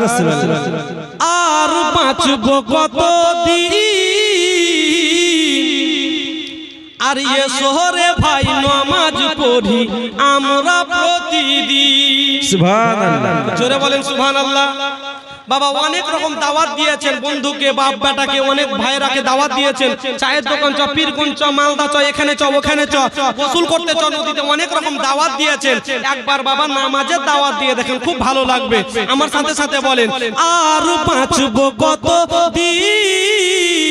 আর বাঁচব কত আর ইয়ে শহরে ভাই নামাজ পড়ি আমরা প্রতিদিন। সুবহানাল্লাহ। জোরে বলেন সুবহান আল্লাহ বাবা অনেক রকম দাওয়াত দিয়েছেন, বন্ধুকে, বাপ বেটাকে, অনেক ভাইরাকে দাওয়াত দিয়েছেন। চায়ের দোকান চ পীরকুন চ, মালদা চ, এখানে চ, ওখানে চ, গোসল করতে চ, নদীতে অনেক রকম দাওয়াত দিয়েছেন। একবার বাবা নামাজের দাওয়াত দিয়ে দেখেন, খুব ভালো লাগবে। আমার সাথে সাথে বলেন, আর বাঁচবো কত দিন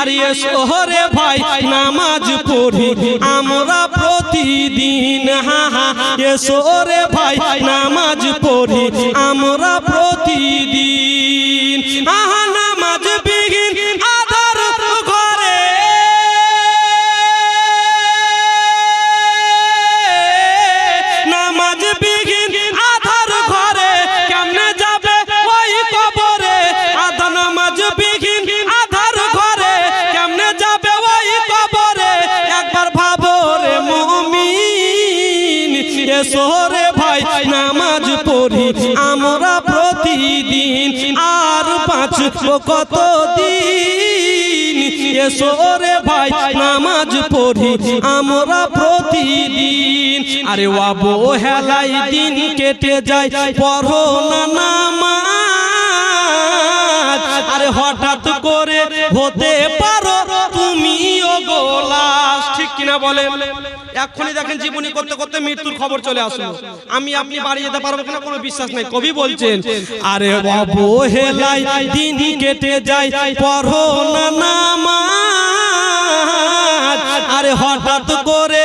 আর এ শহরে ভাই, নামাজ পড়ি আমরা প্রতিদিন। হা হা, এ ভাই, নামাজ পড়ি আমরা প্রতিদিন। প্রতিদিন আর পাঁচ কত দিন? এসরে ভাই, নামাজ পড়ি, আমরা প্রতিদিন। আরে বাবু, হেলাই দিন কেটে যায়, পড়ো না নামাজ। আরে হঠাৎ করে হতে কিনা বলে, এক্ষুনি দেখেন জীবনী করতে করতে মৃত্যুর খবর চলে আসলো। আমি আপনি বাড়ি যেতে পারব কিনা কোনো বিশ্বাস নাই। কবি বলছেন, আরে বাবু, হেলাই দিন কেটে যায় পড়ো না নামাজ। আরে হঠাৎ করে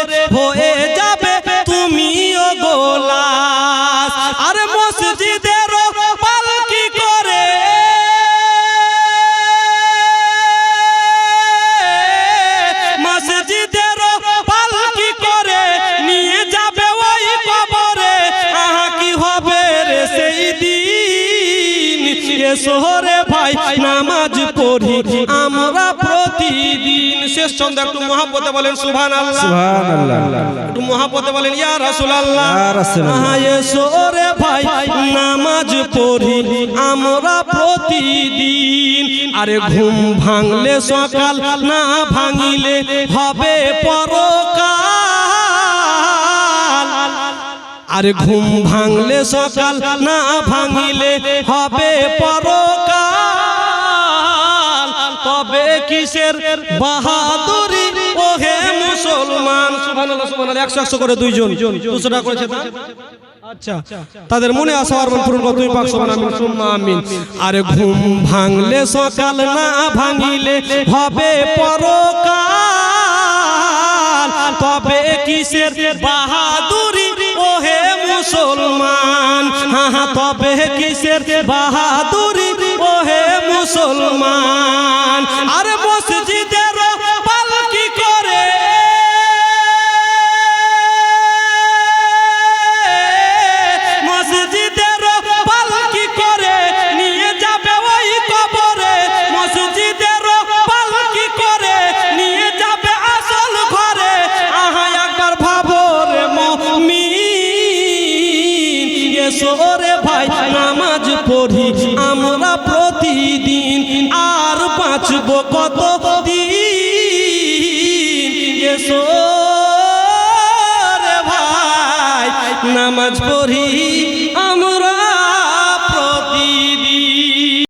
দিন এ শহরে ভাই নামাজ পড়ি। আমরা প্রতিদিন শেষ চন্দ্র একটু মহাপতে বলেন সুভান আল্লাহ একটু মহাপতে বলেন ইয়া রাসূলুল্লাহ। ইয়া রাসূলুল্লাহ। আহা এ শহরে ভাই নামাজ পড়ি। আমরা প্রতিদিন আরে ঘুম ভাঙলে সকাল না ভাঙিলে হবে পরকাল। আরে ঘুম ভাঙলে সকাল না ভাঙিলে হবে পরকাল। তবে কিসের বাহাদুরি? ওহে মুসলমান। সুবহানাল্লাহ সুবহানাল্লাহ 100 100 করে দুইজন। 200 টাকা করেছে? আচ্ছা তাদের মনে আসা আর পূরণ কর তুমি পাক সুবহান আমিন সুম্মা আমিন। আরে ঘুম ভাঙলে সকাল না ভাঙিলে হবে পরকাল। তবে কিসের বাহাদুরি? মুসলমান। হা তবে কিসের? বাহাদুরি। ওহে মুসলমান। দিন আর বাঁচব কত দিন এসো রে ভাই নামাজ পড়ি